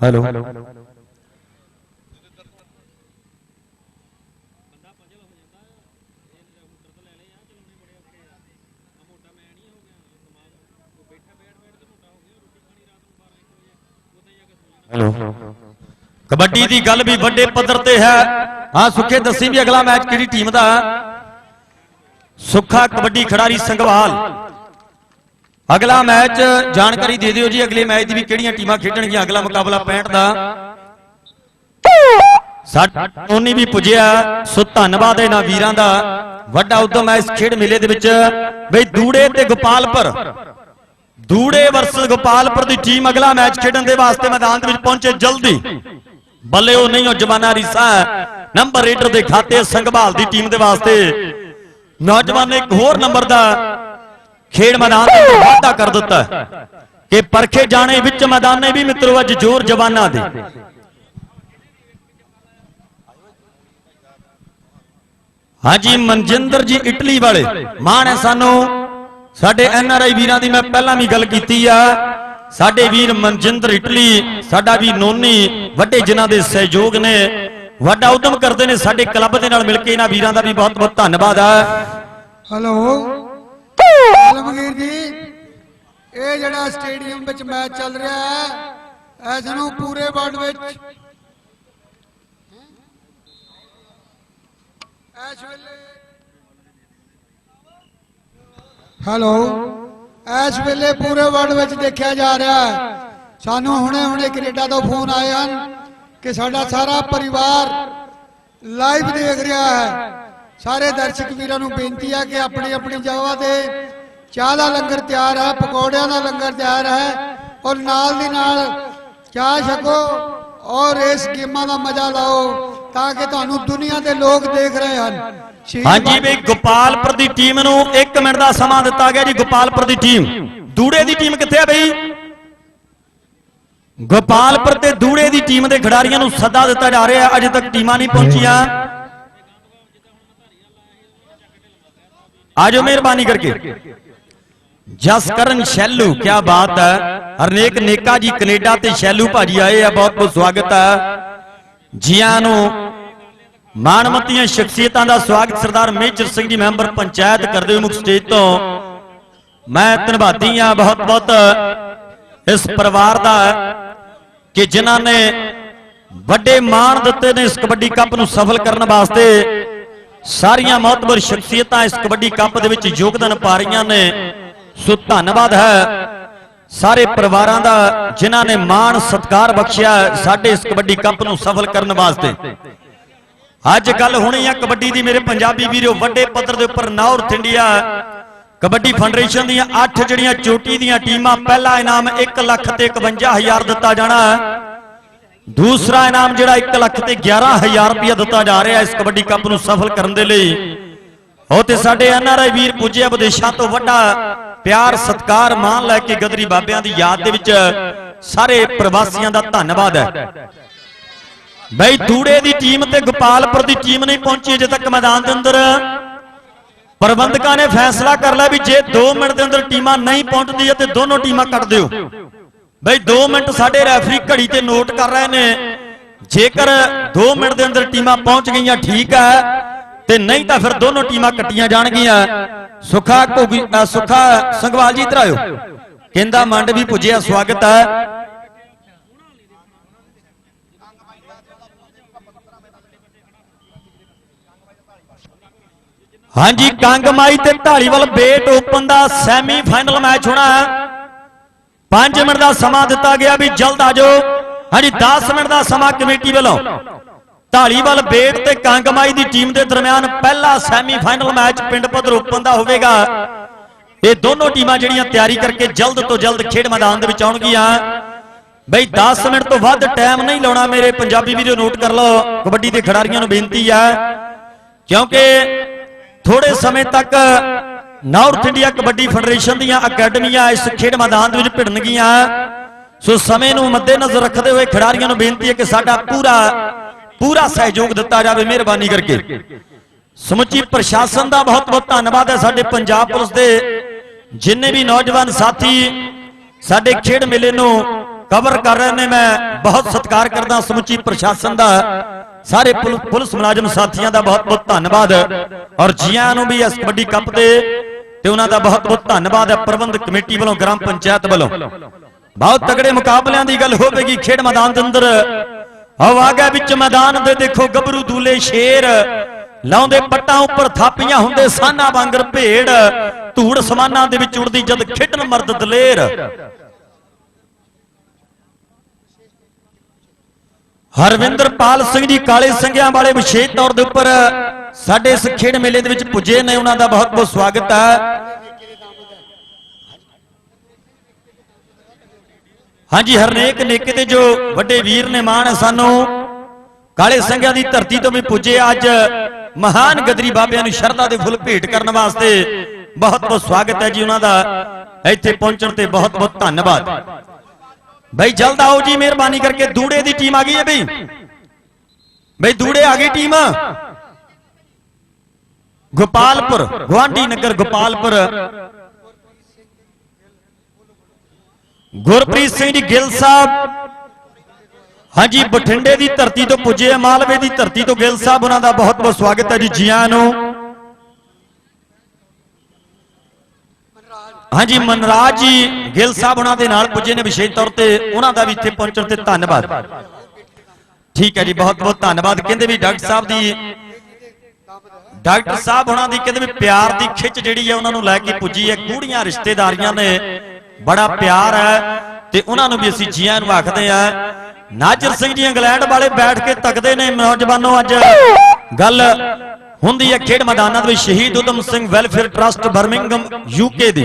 Hello hello kabaddi ਦੀ ਗੱਲ ਵੀ ਵੱਡੇ ਪੱਧਰ ਤੇ ਹੈ। ਹਾਂ ਸੁੱਖੇ ਦੱਸੀ ਵੀ ਅਗਲਾ ਮੈਚ ਕਿਹੜੀ ਟੀਮ ਦਾ ਸੁੱਖਾ ਕਬੱਡੀ ਖਿਡਾਰੀ ਸੰਘਵਾਲ। ਅਗਲਾ ਮੈਚ, ਜਾਣਕਾਰੀ ਦੇ ਦਿਓ ਜੀ, ਅਗਲੇ ਮੈਚ ਦੀ ਵੀ ਕਿਹੜੀਆਂ ਟੀਮਾਂ ਖੇਡਣਗੀਆਂ? ਅਗਲਾ ਮੁਕਾਬਲਾ 65 ਦਾ। ਸਾਡੋਨੀ ਵੀ ਪੁੱਜਿਆ। ਸੋ ਧੰਨਵਾਦ ਇਹਨਾਂ ਵੀਰਾਂ ਦਾ। ਵੱਡਾ ਉਦਮ ਹੈ ਇਸ ਖੇਡ ਮੇਲੇ ਦੇ ਵਿੱਚ। ਬਈ ਦੂੜੇ ਤੇ ਗੋਪਾਲਪੁਰ। ਦੂੜੇ ਵਰਸਸ ਗੋਪਾਲਪੁਰ ਦੀ ਟੀਮ ਅਗਲਾ ਮੈਚ ਖੇਡਣ ਦੇ ਵਾਸਤੇ ਮੈਦਾਨ ਦੇ ਵਿੱਚ ਪਹੁੰਚੇ ਜਲਦੀ। ਬੱਲੇ ਉਹ ਨਹੀਂ, ਉਹ ਜਮਾਨਾ ਰੀਸਾ ਨੰਬਰ ਰੇਡਰ ਦੇ ਖਾਤੇ ਸੰਘਭਾਲ ਦੀ ਟੀਮ ਦੇ ਵਾਸਤੇ। ਨੌਜਵਾਨ ਇੱਕ ਹੋਰ ਨੰਬਰ ਦਾ ਖੇਡ ਮੈਦਾਨ ਦੇ ਵਾਅਦਾ ਕਰ ਦਿੱਤਾ ਹੈ ਕਿ ਪਰਖੇ ਜਾਣੇ ਵਿੱਚ ਮੈਦਾਨੇ ਵੀ ਮਿੱਤਰੋ ਅੱਜ ਜ਼ੋਰ ਜਵਾਨਾਂ ਦੇ। ਹਾਂਜੀ ਮਨਜਿੰਦਰ ਜੀ ਇਟਲੀ ਵਾਲੇ। ਮਾਣ ਹੈ ਸਾਨੂੰ। ਸਾਡੇ ਐਨ ਆਰ ਆਈ ਵੀਰਾਂ ਦੀ ਮੈਂ ਪਹਿਲਾਂ ਵੀ ਗੱਲ ਕੀਤੀ ਆ। ਸਾਡੇ ਵੀਰ ਮਨਜਿੰਦਰ ਇਟਲੀ ਸਾਡਾ ਵੀ ਨੋਨੀ ਵੱਡੇ ਜਿਨ੍ਹਾਂ ਦੇ ਸਹਿਯੋਗ ਨੇ। ਵੱਡਾ ਉਦਮ ਕਰਦੇ ਨੇ ਸਾਡੇ ਕਲੱਬ ਦੇ ਨਾਲ ਮਿਲ ਕੇ ਇਹਨਾਂ ਵੀਰਾਂ ਦਾ ਵੀ ਬਹੁਤ ਬਹੁਤ ਧੰਨਵਾਦ ਆ। ਹੈਲੋ ਆਲਮਗੀਰ ਜੀ ਇਹ ਜਿਹੜਾ ਸਟੇਡੀਅਮ ਵਿੱਚ ਮੈਚ ਚੱਲ ਰਿਹਾ ਹੈ, ਇਸ ਨੂੰ ਪੂਰੇ ਵਰਲਡ ਵਿੱਚ। ਇਸ ਵੇਲੇ ਹੈਲੋ। ਇਸ ਵੇਲੇ ਪੂਰੇ ਵਰਲਡ ਵਿੱਚ ਦੇਖਿਆ ਜਾ ਰਿਹਾ ਹੈ। ਸਾਨੂੰ ਹੁਣੇ ਹੁਣੇ ਕੈਨੇਡਾ ਤੋਂ ਫੋਨ ਆਏ ਹਨ ਕਿ ਸਾਡਾ ਸਾਰਾ ਪਰਿਵਾਰ ਲਾਈਵ ਦੇਖ ਰਿਹਾ ਹੈ। ਸਾਰੇ ਦਰਸ਼ਕ ਵੀਰਾਂ ਨੂੰ ਬੇਨਤੀ ਹੈ ਕਿ ਆਪਣੀ ਆਪਣੀ ਜਗ੍ਹਾ ਤੇ ਚਾਹ ਦਾ ਲੰਗਰ ਤਿਆਰ ਹੈ ਪਕੌੜਿਆਂ ਦਾ ਲੰਗਰ ਤਿਆਰ ਹੈ ਔਰ ਨਾਲ ਦੀ ਨਾਲ ਚਾਹ ਛਕੋ ਔਰ ਇਸ ਗੇਮਾਂ ਦਾ ਮਜ਼ਾ ਲਾਓ ਤਾਂ ਕਿ ਤੁਹਾਨੂੰ ਦੁਨੀਆ ਦੇ ਲੋਕ ਦੇਖ ਰਹੇ ਹਨ। ਹਾਂਜੀ ਵੀ ਗੋਪਾਲਪੁਰ ਦੀ ਟੀਮ ਨੂੰ 1 ਮਿੰਟ ਦਾ ਸਮਾਂ ਦਿੱਤਾ ਗਿਆ ਜੀ ਗੋਪਾਲਪੁਰ ਦੀ ਟੀਮ। ਦੂੜੇ ਦੀ ਟੀਮ ਕਿੱਥੇ ਆ ਬਈ? ਗੋਪਾਲਪੁਰ ਤੇ ਦੂੜੇ ਦੀ ਟੀਮ ਦੇ ਖਿਡਾਰੀਆਂ ਨੂੰ ਸੱਦਾ ਦਿੱਤਾ ਜਾ ਰਿਹਾ ਹੈ ਅਜੇ ਤੱਕ ਟੀਮਾਂ ਨਹੀਂ ਪਹੁੰਚੀਆਂ। ਆਜੋ ਮਿਹਰਬਾਨੀ ਕਰਕੇ। ਜਸਕਰਨ ਸ਼ੈਲੂ ਕੀ ਬਾਤ ਹੈ। ਹਰਨੇਕ ਨੇਕਾ ਜੀ ਕੈਨੇਡਾ ਤੇ ਸ਼ੈਲੂ ਭਾਜੀ ਆਏ ਆ, ਬਹੁਤ ਬਹੁਤ ਸਵਾਗਤ ਹੈ। ਜੀਆਂ ਨੂੰ ਮਾਨਮਤੀਆਂ ਸ਼ਖਸੀਅਤਾਂ ਦਾ ਸਵਾਗਤ ਸਰਦਾਰ ਮੇਜਰ ਸਿੰਘ ਜੀ ਮੈਂਬਰ ਪੰਚਾਇਤ ਕਰਦੇ ਹੋਏ ਮੁੱਖ ਸਟੇਜ ਤੋਂ ਮੈਂ ਧੰਨਵਾਦੀ ਆ ਬਹੁਤ ਬਹੁਤ ਇਸ ਪਰਿਵਾਰ ਦਾ ਕਿ ਜਿਨ੍ਹਾਂ ਨੇ ਵੱਡੇ ਮਾਣ ਦਿੱਤੇ ਨੇ ਇਸ ਕਬੱਡੀ ਕੱਪ ਨੂੰ ਸਫਲ ਕਰਨ ਵਾਸਤੇ। ਸਾਰੀਆਂ ਮਹੱਤਵਪੂਰਨ ਸ਼ਖਸੀਅਤਾਂ ਇਸ ਕਬੱਡੀ ਕੱਪ ਦੇ ਵਿੱਚ ਯੋਗਦਾਨ ਪਾ ਰਹੀਆਂ ਨੇ। ਸੋ ਧੰਨਵਾਦ ਹੈ ਸਾਰੇ ਪਰਿਵਾਰਾਂ ਦਾ ਜਿਨ੍ਹਾਂ ਨੇ ਮਾਣ ਸਤਿਕਾਰ ਬਖਸ਼ਿਆ ਸਾਡੇ ਇਸ ਕਬੱਡੀ ਕੱਪ ਨੂੰ ਸਫਲ ਕਰਨ ਵਾਸਤੇ। ਅੱਜ ਗੱਲ ਹੋਣੀ ਆ ਕਬੱਡੀ ਦੀ ਮੇਰੇ ਪੰਜਾਬੀ ਵੀਰੋ, ਵੱਡੇ ਪੱਧਰ ਦੇ ਉੱਪਰ ਨਾਰਥ ਇੰਡੀਆ ਕਬੱਡੀ ਫੈਡਰੇਸ਼ਨ ਦੀਆਂ 8 ਜਿਹੜੀਆਂ ਚੋਟੀ ਦੀਆਂ ਟੀਮਾਂ, ਪਹਿਲਾ ਇਨਾਮ 1 ਲੱਖ ਤੇ 51000 ਦਿੱਤਾ ਜਾਣਾ। ਦੂਸਰਾ ਇਨਾਮ ਜਿਹੜਾ 1 ਲੱਖ ਤੇ 11000 ਰੁਪਇਆ ਦਿੱਤਾ ਜਾ ਰਿਹਾ ਇਸ ਕਬੱਡੀ ਕੱਪ ਨੂੰ ਸਫਲ ਕਰਨ ਦੇ ਲਈ। ਉਹ ਤੇ ਸਾਡੇ ਐਨਆਰਆਈ ਵੀਰ ਪੁੱਜਿਆ ਵਿਦੇਸ਼ਾਂ ਤੋਂ ਵੱਡਾ ਪਿਆਰ, ਸਤਕਾਰ, ਮਾਣ ਲੈ ਕੇ ਗਦਰੀ ਬਾਬਿਆਂ ਦੀ ਯਾਦ ਦੇ ਵਿੱਚ ਸਾਰੇ ਪ੍ਰਵਾਸੀਆਂ ਦਾ ਧੰਨਵਾਦ ਹੈ। ਬਈ ਦੂੜੇ ਦੀ ਟੀਮ ਤੇ ਗੋਪਾਲਪੁਰ ਦੀ ਟੀਮ ਨਹੀਂ ਪਹੁੰਚੀ ਅਜੇ ਤੱਕ ਮੈਦਾਨ ਦੇ ਅੰਦਰ। ਪ੍ਰਬੰਧਕਾਂ ਨੇ ਫੈਸਲਾ ਕਰ ਲਿਆ ਵੀ ਜੇ 2 ਮਿੰਟ ਦੇ ਅੰਦਰ ਟੀਮਾਂ ਨਹੀਂ ਪਹੁੰਚਦੀਆਂ ਤੇ ਦੋਨੋਂ ਟੀਮਾਂ ਕੱਟ ਦਿਓ। ਬਈ 2 ਮਿੰਟ ਸਾਡੇ ਰੈਫਰੀ ਘੜੀ ਤੇ ਨੋਟ ਕਰ ਰਹੇ ਨੇ। ਜੇਕਰ 2 ਮਿੰਟ ਦੇ ਅੰਦਰ ਟੀਮਾਂ ਪਹੁੰਚ ਗਈਆਂ, ਠੀਕ ਹੈ, ਤੇ ਨਹੀਂ ਤਾਂ ਫਿਰ ਦੋਨੋਂ ਟੀਮਾਂ ਕੱਟੀਆਂ ਜਾਣਗੀਆਂ। ਸੁਖਾ ਘੋਗੀ ਸੁਖਾ ਸੰਗਵਾਲ ਜੀ ਇੱਧਰ ਕਹਿੰਦਾ ਮੰਡ ਵੀ ਪੁੱਜਿਆ, ਸਵਾਗਤ ਹੈ। ਹਾਂਜੀ ਕੰਗਮਾਈ ਤੇ ਢਾਲੀਵਾਲ ਬੇਟ ਓਪਨ ਦਾ ਸੈਮੀ ਫਾਈਨਲ ਮੈਚ ਹੋਣਾ ਹੈ। 5 ਮਿੰਟ ਦਾ ਸਮਾਂ ਦਿੱਤਾ ਗਿਆ ਵੀ ਜਲਦ ਆ ਜਾਓ। ਹਾਂਜੀ 10 ਮਿੰਟ ਦਾ ਸਮਾਂ ਕਮੇਟੀ ਵੱਲੋਂ। ਢਾਲੀਵਾਲ ਬੇਟ ਤੇ ਕੰਗਮਾਈ ਦੀ ਟੀਮ ਦੇ ਦਰਮਿਆਨ ਪਹਿਲਾ ਸੈਮੀ ਫਾਈਨਲ ਮੈਚ ਪਿੰਡ ਪੱਧਰ ਓਪਨ ਦਾ ਹੋਵੇਗਾ। ਇਹ ਦੋਨੋਂ ਟੀਮਾਂ ਜਿਹੜੀਆਂ ਤਿਆਰੀ ਕਰਕੇ ਜਲਦ ਤੋਂ ਜਲਦ ਖੇਡ ਮੈਦਾਨ ਦੇ ਵਿੱਚ ਆਉਣਗੀਆਂ। ਬਈ 10 ਮਿੰਟ ਤੋਂ ਵੱਧ ਟਾਈਮ ਨਹੀਂ ਲਾਉਣਾ ਮੇਰੇ ਪੰਜਾਬੀ ਵੀਰੋ ਨੋਟ ਕਰ ਲਓ। ਕਬੱਡੀ ਦੇ ਖਿਡਾਰੀਆਂ ਨੂੰ ਬੇਨਤੀ ਹੈ ਕਿਉਂਕਿ ਥੋੜੇ ਸਮੇਂ ਤੱਕ ਨਾਰਥ ਇੰਡੀਆ ਕਬੱਡੀ ਫੈਡਰੇਸ਼ਨ ਦੀਆਂ ਅਕੈਡਮੀਆਂ ਇਸ ਖੇਡ ਮੈਦਾਨ ਦੇ ਵਿੱਚ ਭਿੜਨਗੀਆਂ। ਸੋ ਸਮੇਂ ਨੂੰ ਮੱਦੇਨਜ਼ਰ ਰੱਖਦੇ ਹੋਏ ਖਿਡਾਰੀਆਂ ਨੂੰ ਬੇਨਤੀ ਹੈ ਕਿ ਸਾਡਾ ਪੂਰਾ ਪੂਰਾ ਸਹਿਯੋਗ ਦਿੱਤਾ ਜਾਵੇ, ਮਿਹਰਬਾਨੀ ਕਰਕੇ। ਸਮੁੱਚੀ ਪ੍ਰਸ਼ਾਸਨ ਦਾ ਬਹੁਤ ਬਹੁਤ ਧੰਨਵਾਦ ਹੈ। ਸਾਡੇ ਪੰਜਾਬ ਪੁਲਿਸ ਦੇ ਜਿੰਨੇ ਵੀ ਨੌਜਵਾਨ ਸਾਥੀ ਸਾਡੇ ਖੇਡ ਮੇਲੇ ਨੂੰ ਕਵਰ ਕਰ ਰਹੇ ਨੇ, ਮੈਂ ਬਹੁਤ ਸਤਿਕਾਰ ਕਰਦਾ ਸਮੁੱਚੀ ਪ੍ਰਸ਼ਾਸਨ ਦਾ। ਸਾਰੇ ਪੁਲ- ਪੁਲਿਸ ਮੁਲਾਜ਼ਮ ਸਾਥੀਆਂ ਦਾ ਬਹੁਤ ਬਹੁਤ ਧੰਨਵਾਦ। ਔਰ ਜੀਆਂ ਨੂੰ ਵੀ ਇਸ ਕਬੱਡੀ ਕੱਪ ਦੇ ਤੇ ਉਹਨਾਂ ਦਾ ਬਹੁਤ ਬਹੁਤ ਧੰਨਵਾਦ ਹੈ। ਪ੍ਰਬੰਧਕ ਕਮੇਟੀ ਵੱਲੋਂ, ਗ੍ਰਾਮ ਪੰਚਾਇਤ ਵੱਲੋਂ। ਬਹੁਤ ਤਗੜੇ ਮੁਕਾਬਲਿਆਂ ਦੀ ਗੱਲ ਹੋਵੇਗੀ। ਖੇਡ ਮੈਦਾਨ ਦੇ ਅੰਦਰ ਹਵਾਗਾ ਵਿੱਚ ਮੈਦਾਨ ਦੇ ਦੇਖੋ, ਗੱਭਰੂ ਦੂਲੇ ਸ਼ੇਰ। ਲਾਉਂਦੇ ਪੱਟਾਂ ਉੱਪਰ ਥਾਪੀਆਂ ਹੁੰਦੇ ਸਾਨਾ ਵਾਂਗਰ ਭੇੜ ਧੂੜ ਸਮਾਨਾਂ ਦੇ ਵਿੱਚ ਉੜਦੀ ਜਦ ਖੇਡਣ ਮਰਦ ਦਲੇਰ। ਹਰਵਿੰਦਰਪਾਲ ਸਿੰਘ ਜੀ ਕਾਲੇ ਸਿੰਘਿਆਂ ਵਾਲੇ ਵਿਸ਼ੇਸ਼ ਤੌਰ ਦੇ ਉੱਪਰ ਸਾਡੇ ਇਸ ਖੇਡ ਮੇਲੇ ਦੇ ਵਿੱਚ ਪੁੱਜੇ ਨੇ, ਉਹਨਾਂ ਦਾ ਬਹੁਤ ਬਹੁਤ ਸਵਾਗਤ ਹੈ। ਹਾਂਜੀ, ਹਰਨੇਕ ਨੇਕੇ ਤੇ ਜੋ ਵੱਡੇ ਵੀਰ ਨੇ ਮਾਣ ਹੈ ਸਾਨੂੰ ਕਾਲੇ ਸਿੰਘਾਂ ਦੀ ਧਰਤੀ ਤੋਂ ਵੀ ਪੁੱਜੇ ਅੱਜ ਮਹਾਨ ਗਦਰੀ ਬਾਬਿਆਂ ਨੂੰ ਸ਼ਰਧਾ ਦੇ ਫੁੱਲ ਭੇਟ ਕਰਨ ਵਾਸਤੇ ਬਹੁਤ ਬਹੁਤ ਸਵਾਗਤ ਹੈ ਜੀ ਉਹਨਾਂ ਦਾ। ਇੱਥੇ ਪਹੁੰਚਣ ਤੇ ਬਹੁਤ ਬਹੁਤ ਧੰਨਵਾਦ। ਬਈ, ਜਲਦ ਆਓ ਜੀ, ਮਿਹਰਬਾਨੀ ਕਰਕੇ ਦੂੜੇ ਦੀ ਟੀਮ ਆ ਗਈ ਹੈ ਬਈ। ਬਈ, ਦੂੜੇ ਆ ਗਈ ਟੀਮ। ਗੋਪਾਲਪੁਰ, ਗੁਆਂਢੀ ਨਗਰ ਗੋਪਾਲਪੁਰ। ਗੁਰਪ੍ਰੀਤ ਸਿੰਘ ਜੀ ਗਿੱਲ ਸਾਹਿਬ। ਹਾਂਜੀ, ਬਠਿੰਡੇ ਦੀ ਧਰਤੀ ਤੋਂ ਪੁੱਜੇ ਆ, ਮਾਲਵੇ ਦੀ ਧਰਤੀ ਤੋਂ ਗਿੱਲ ਸਾਹਿਬ, ਉਹਨਾਂ ਦਾ ਬਹੁਤ ਬਹੁਤ ਸਵਾਗਤ ਹੈ ਜੀ ਜੀਆਂ ਨੂੰ। ਹਾਂਜੀ, ਮਨਰਾਜ ਜੀ ਗਿੱਲ ਸਾਹਿਬ ਉਹਨਾਂ ਦੇ ਨਾਲ ਪੁੱਜੇ ਨੇ ਵਿਸ਼ੇਸ਼ ਤੌਰ ਤੇ, ਉਹਨਾਂ ਦਾ ਵੀ ਇੱਥੇ ਪਹੁੰਚਣ ਤੇ ਧੰਨਵਾਦ। ਠੀਕ ਹੈ ਜੀ, ਬਹੁਤ ਬਹੁਤ ਧੰਨਵਾਦ। ਕਹਿੰਦੇ ਵੀ ਡਾਕਟਰ ਸਾਹਿਬ ਦੀ, ਡਾਕਟਰ ਸਾਹਿਬ ਉਹਨਾਂ ਦੀ ਕਹਿੰਦੇ ਵੀ ਪਿਆਰ ਦੀ ਖਿੱਚ ਜਿਹੜੀ ਹੈ ਉਹਨਾਂ ਨੂੰ ਲੈ ਕੇ ਪੁੱਜੀ ਹੈ, ਗੂੜੀਆਂ ਰਿਸ਼ਤੇਦਾਰੀਆਂ ਨੇ। ਬੜਾ ਪਿਆਰ ਹੈ ਤੇ ਉਹਨਾਂ ਨੂੰ ਵੀ ਅਸੀਂ ਜੀਆਂ ਨੂੰ ਆਖਦੇ ਆ ਨਾਜਰ ਸਿੰਘ ਜੀ ਇੰਗਲੈਂਡ ਵਾਲੇ ਬੈਠ ਕੇ ਤੱਕਦੇ ਨੇ ਨੌਜਵਾਨੋ ਅੱਜ। ਗੱਲ ਹੁੰਦੀ ਹੈ ਖੇਡ ਮੈਦਾਨਾਂ ਦੇ ਵਿੱਚ ਸ਼ਹੀਦ Udham Singh welfare trust Birmingham UK ਦੀ।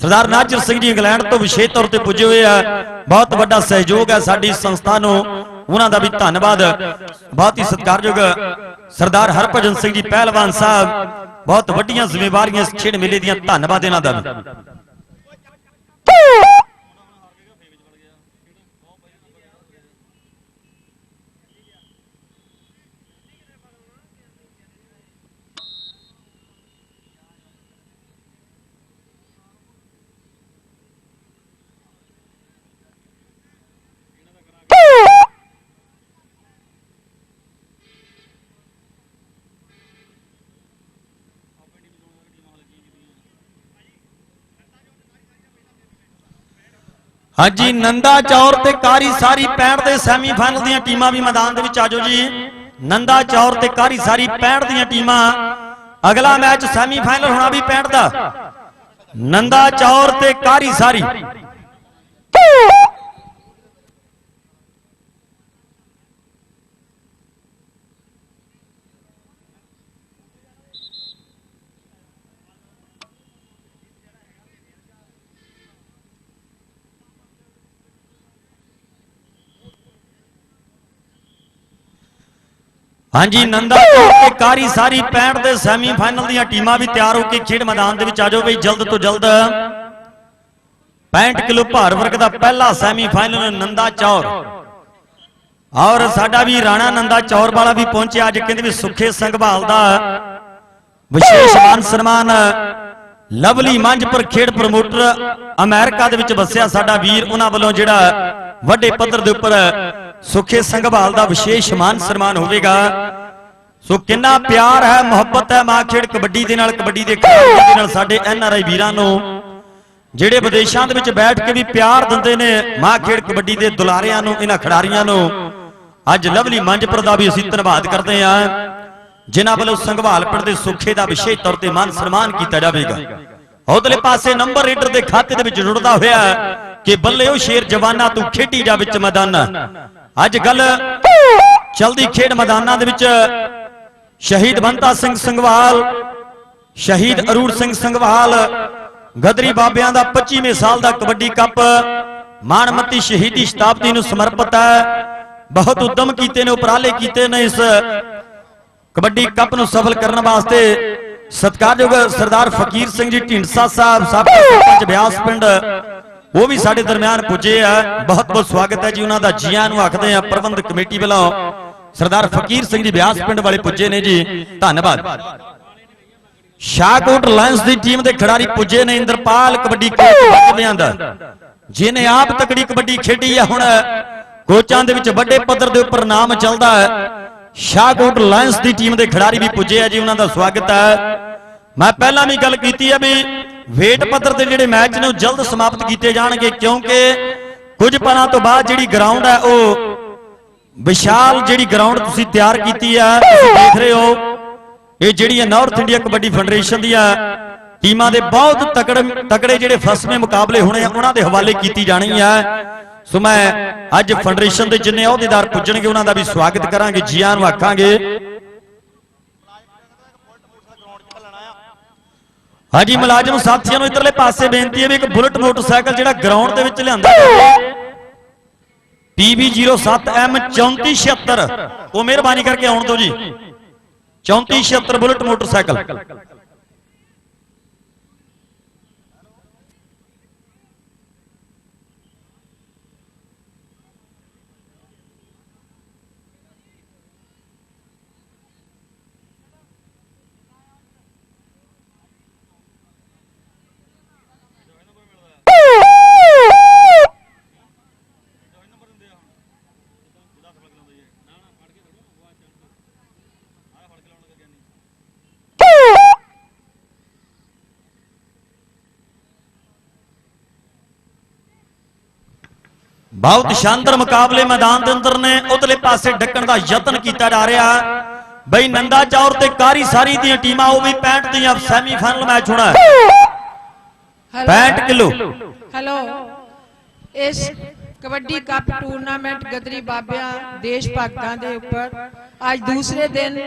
ਸਰਦਾਰ ਨਾਜਰ ਸਿੰਘ ਜੀ ਇੰਗਲੈਂਡ ਤੋਂ ਵਿਸ਼ੇਸ਼ ਤੌਰ ਤੇ ਪੁੱਜੇ ਹੋਏ ਆ। ਬਹੁਤ ਵੱਡਾ ਸਹਿਯੋਗ ਹੈ ਸਾਡੀ ਸੰਸਥਾ ਨੂੰ। ਉਹਨਾਂ ਦਾ ਵੀ ਧੰਨਵਾਦ। ਬਹੁਤ ਹੀ ਸਤਿਕਾਰਯੋਗ ਸਰਦਾਰ ਹਰਭਜਨ ਸਿੰਘ ਜੀ ਪਹਿਲਵਾਨ ਸਾਹਿਬ। ਬਹੁਤ ਵੱਡੀਆਂ ਜ਼ਿੰਮੇਵਾਰੀਆਂ ਇਸ ਖੇਡ ਮੇਲੇ ਦੀਆਂ। ਧੰਨਵਾਦ ਇਹਨਾਂ ਦਾ ਵੀ। ਹਾਂਜੀ, ਨੰਦਾ ਚੌਰ ਤੇ ਕਾਰੀ ਸਾਰੀ 65 ਦੇ ਸੈਮੀਫਾਈਨਲ ਦੀਆਂ ਟੀਮਾਂ ਵੀ ਮੈਦਾਨ ਦੇ ਵਿੱਚ ਆਜੋ ਜੀ। ਨੰਦਾ ਚੌਰ ਤੇ ਕਾਰੀ ਸਾਰੀ 65 ਦੀਆਂ ਟੀਮਾਂ। ਅਗਲਾ ਮੈਚ ਸੈਮੀਫਾਈਨਲ ਹੋਣਾ ਵੀ 65 ਦਾ। ਨੰਦਾ ਚੌਰ ਤੇ ਕਾਰੀ ਸਾਰੀ। ਹਾਂਜੀ ਨੰਦਾ ਚੌਰ ਤੇ ਕਾਰੀ ਸਾਰੀ 65 ਦੇ ਸੈਮੀਫਾਈਨਲ ਦੀਆਂ ਟੀਮਾਂ ਵੀ ਤਿਆਰ ਹੋ ਕੇ ਖੇਡ ਮੈਦਾਨ ਦੇ ਵਿੱਚ ਆਜੋ ਬਈ ਜਲਦ ਤੋਂ ਜਲਦ। 65 ਕਿਲੋ ਭਾਰ ਵਰਗ ਦਾ ਪਹਿਲਾ ਸੈਮੀਫਾਈਨਲ ਨੰਦਾ ਚੌਰ। ਔਰ ਸਾਡਾ ਵੀ ਰਾਣਾ ਨੰਦਾ ਚੌਰ ਵਾਲਾ ਵੀ ਪਹੁੰਚਿਆ ਅੱਜ ਕਹਿੰਦੇ ਵੀ ਸੁੱਖੇ ਸੰਘਵਾਲ ਦਾ ਵਿਸ਼ੇਸ਼ ਮਾਨ ਸਨਮਾਨ। ਲਵਲੀ ਮੰਝਪੁਰ ਖੇਡ ਪ੍ਰਮੋਟਰ ਅਮਰੀਕਾ ਦੇ ਵਿੱਚ ਵਸਿਆ ਸਾਡਾ ਵੀਰ ਉਹਨਾਂ ਵੱਲੋਂ ਜਿਹੜਾ ਵੱਡੇ ਪੱਧਰ ਦੇ ਉੱਪਰ ਸੁੱਖੇ ਸੰਘਵਾਲ ਦਾ ਵਿਸ਼ੇਸ਼ ਮਾਨ ਸਨਮਾਨ ਹੋਵੇਗਾ। ਸੋ ਕਿੰਨਾ ਪਿਆਰ ਹੈ, ਮੁਹੱਬਤ ਹੈ, ਮਾਂ ਖੇਡ ਕਬੱਡੀ ਦੇ ਨਾਲ, ਕਬੱਡੀ ਦੇ ਖਿਡਾਰੀਆਂ ਦੇ ਨਾਲ ਸਾਡੇ ਐਨ ਆਰ ਆਈ ਵੀਰਾਂ ਨੂੰ, ਜਿਹੜੇ ਵਿਦੇਸ਼ਾਂ ਦੇ ਵਿੱਚ ਬੈਠ ਕੇ ਵੀ ਪਿਆਰ ਦਿੰਦੇ ਨੇ ਮਾਂ ਖੇਡ ਕਬੱਡੀ ਦੇ ਦੁਲਾਰਿਆਂ ਨੂੰ, ਇਹਨਾਂ ਖਿਡਾਰੀਆਂ ਨੂੰ। ਅੱਜ ਲਵਲੀ ਮੰਜਪੁਰ ਦਾ ਵੀ ਅਸੀਂ ਧੰਨਵਾਦ ਕਰਦੇ ਹਾਂ, ਜਿਨ੍ਹਾਂ ਵੱਲੋਂ ਸੰਘਵਾਲ ਪਿੰਡ ਦੇ ਸੁੱਖੇ ਦਾ ਵਿਸ਼ੇਸ਼ ਤੌਰ ਤੇ ਮਾਨ ਸਨਮਾਨ ਕੀਤਾ ਜਾਵੇਗਾ। ਉਧਰਲੇ ਪਾਸੇ ਨੰਬਰ ਰੀਡਰ ਦੇ ਖਾਤੇ ਦੇ ਵਿੱਚ ਜੁੜਦਾ ਹੋਇਆ ਕਿ ਬੱਲੇ ਉਹ ਸ਼ੇਰ ਜਵਾਨਾ ਤੂੰ ਖੇਡੀ ਜਾ ਵਿੱਚ ਮੈਦਾਨਾਂ। ਅੱਜ ਕੱਲ ਚਲਦੀ ਖੇਡ ਮੈਦਾਨਾਂ ਦੇ ਵਿੱਚ ਸ਼ਹੀਦ ਬੰਤਾ ਸਿੰਘ ਸੰਘਵਾਲ, ਸ਼ਹੀਦ ਅਰੂੜ ਸਿੰਘ ਸੰਘਵਾਲ, ਗਦਰੀ ਬਾਬਿਆਂ ਦਾ 25ਵੇਂ ਸਾਲ ਦਾ ਕਬੱਡੀ ਕੱਪ, ਮਾਨਮਤੀ ਸ਼ਹੀਦੀ ਸ਼ਤਾਬਦੀ ਨੂੰ ਸਮਰਪਿਤ ਹੈ। ਬਹੁਤ ਉਦਮ ਕੀਤੇ ਨੇ, ਉਪਰਾਲੇ ਕੀਤੇ ਨੇ ਇਸ ਕਬੱਡੀ ਕੱਪ ਨੂੰ ਸਫਲ ਕਰਨ ਵਾਸਤੇ। ਸਤਿਕਾਰਯੋਗ ਸਰਦਾਰ ਫਕੀਰ ਸਿੰਘ ਜੀ, ਢਿੰਡਸਾ ਸਾਹਿਬ, ਸਾਬਕਾ ਸਰਪੰਚ ਬਿਆਸ ਪਿੰਡ ਉਹ ਵੀ ਸਾਡੇ ਦਰਮਿਆਨ ਪੁੱਜੇ ਆ। ਬਹੁਤ ਬਹੁਤ ਸਵਾਗਤ ਹੈ ਜੀ ਉਹਨਾਂ ਦਾ। ਜੀਆਂ ਨੂੰ ਆਖਦੇ ਆ ਪ੍ਰਬੰਧਕ ਕਮੇਟੀ ਵੱਲੋਂ ਸਰਦਾਰ ਫਕੀਰ ਸਿੰਘ ਜੀ ਬਿਆਸ ਪਿੰਡ ਵਾਲੇ ਪੁੱਜੇ ਨੇ ਜੀ। ਧੰਨਵਾਦ। ਸ਼ਾਹਕੋਟ ਲਾਇਨਸ ਦੀ ਟੀਮ ਦੇ ਖਿਡਾਰੀ ਪੁੱਜੇ ਨੇ ਇੰਦਰਪਾਲ ਕਬੱਡੀ ਕੋਚ ਵੱਜਵਿਆਂ ਦਾ ਜਿਹਨੇ ਆਪ ਤਕੜੀ ਕਬੱਡੀ ਖੇਡੀ ਆ, ਹੁਣ ਕੋਚਾਂ ਦੇ ਵਿੱਚ ਵੱਡੇ ਪੱਧਰ ਦੇ ਉੱਪਰ ਨਾਮ ਚੱਲਦਾ ਹੈ। ਸ਼ਾਹਕੋਟ ਲਾਇੰਸ ਦੀ ਟੀਮ ਦੇ ਖਿਡਾਰੀ ਵੀ ਪੁੱਜੇ ਆ ਜੀ, ਉਹਨਾਂ ਦਾ ਸਵਾਗਤ ਹੈ। ਮੈਂ ਪਹਿਲਾਂ ਵੀ ਗੱਲ ਕੀਤੀ ਆ ਵੀ ਵੇਟ ਪੱਧਰ ਦੇ ਜਿਹੜੇ ਮੈਚ ਨੇ ਉਹ ਜਲਦ ਸਮਾਪਤ ਕੀਤੇ ਜਾਣਗੇ, ਕਿਉਂਕਿ ਕੁਝ ਪਲਾਂ ਤੋਂ ਬਾਅਦ ਜਿਹੜੀ ਗਰਾਊਂਡ ਹੈ ਉਹ ਵਿਸ਼ਾਲ ਜਿਹੜੀ ਗਰਾਊਂਡ ਤੁਸੀਂ ਤਿਆਰ ਕੀਤੀ ਆ ਤੁਸੀਂ ਦੇਖ ਰਹੇ ਹੋ। ਇਹ ਜਿਹੜੀ ਹੈ ਨਾਰਥ ਇੰਡੀਆ ਕਬੱਡੀ ਫੈਡਰੇਸ਼ਨ ਦੀ ਦੀਆਂ ਟੀਮਾਂ ਦੇ ਬਹੁਤ ਤਕੜੇ ਤਕੜੇ ਜਿਹੜੇ ਫਸਵੇਂ ਮੁਕਾਬਲੇ ਹੋਣੇ ਆ, ਉਹਨਾਂ ਦੇ ਹਵਾਲੇ ਕੀਤੀ ਜਾਣੀ ਆ ਸੋ ਮੈਂ ਅੱਜ ਫੈਡਰੇਸ਼ਨ ਦੇ ਜਿੰਨੇ ਅਹੁਦੇਦਾਰ ਪੁੱਜਣਗੇ, ਉਹਨਾਂ ਦਾ ਵੀ ਸਵਾਗਤ ਕਰਾਂਗੇ ਜੀਆਂ ਨੂੰ ਆਖਾਂਗੇ। ਹਾਂਜੀ, ਮੁਲਾਜ਼ਮ ਸਾਥੀਆਂ ਨੂੰ ਇਧਰਲੇ ਪਾਸੇ ਬੇਨਤੀ ਹੈ ਵੀ ਇੱਕ ਬੁਲਟ ਮੋਟਰਸਾਈਕਲ ਜਿਹੜਾ ਗਰਾਊਂਡ ਦੇ ਵਿੱਚ ਲਿਆਂਦਾ ਜਾਵੇ। PB07M 3476 ਉਹ ਮਿਹਰਬਾਨੀ ਕਰਕੇ ਆਉਣ ਦਿਓ ਜੀ। 3476 ਬੁਲਟ ਮੋਟਰਸਾਈਕਲ। ਬਹੁਤ ਸ਼ਾਨਦਾਰ ਮੁਕਾਬਲੇ ਮੈਦਾਨ ਦੇ ਅੰਦਰ ਨੇ। ਉਧਰਲੇ ਪਾਸੇ ਡੱਕਣ ਦਾ ਯਤਨ ਕੀਤਾ ਜਾ ਰਿਹਾ। ਬਈ ਨੰਦਾ ਚੌਰ ਤੇ ਕਾਰੀ ਸਾਰੀ ਦੀਆਂ ਟੀਮਾਂ ਉਹ ਵੀ 65 ਦੀਆਂ ਸੈਮੀਫਾਈਨਲ ਮੈਚ ਹੋਣਾ। ਹੈ 65 ਕਿਲੋ। ਹੈਲੋ ਇਸ ਕਬੱਡੀ ਕੱਪ ਟੂਰਨਾਮੈਂਟ ਗਦਰੀ ਬਾਬਿਆਂ ਦੇਸ਼ ਭਗਤਾਂ ਦੇ ਉੱਪਰ ਅੱਜ ਦੂਸਰੇ ਦਿਨ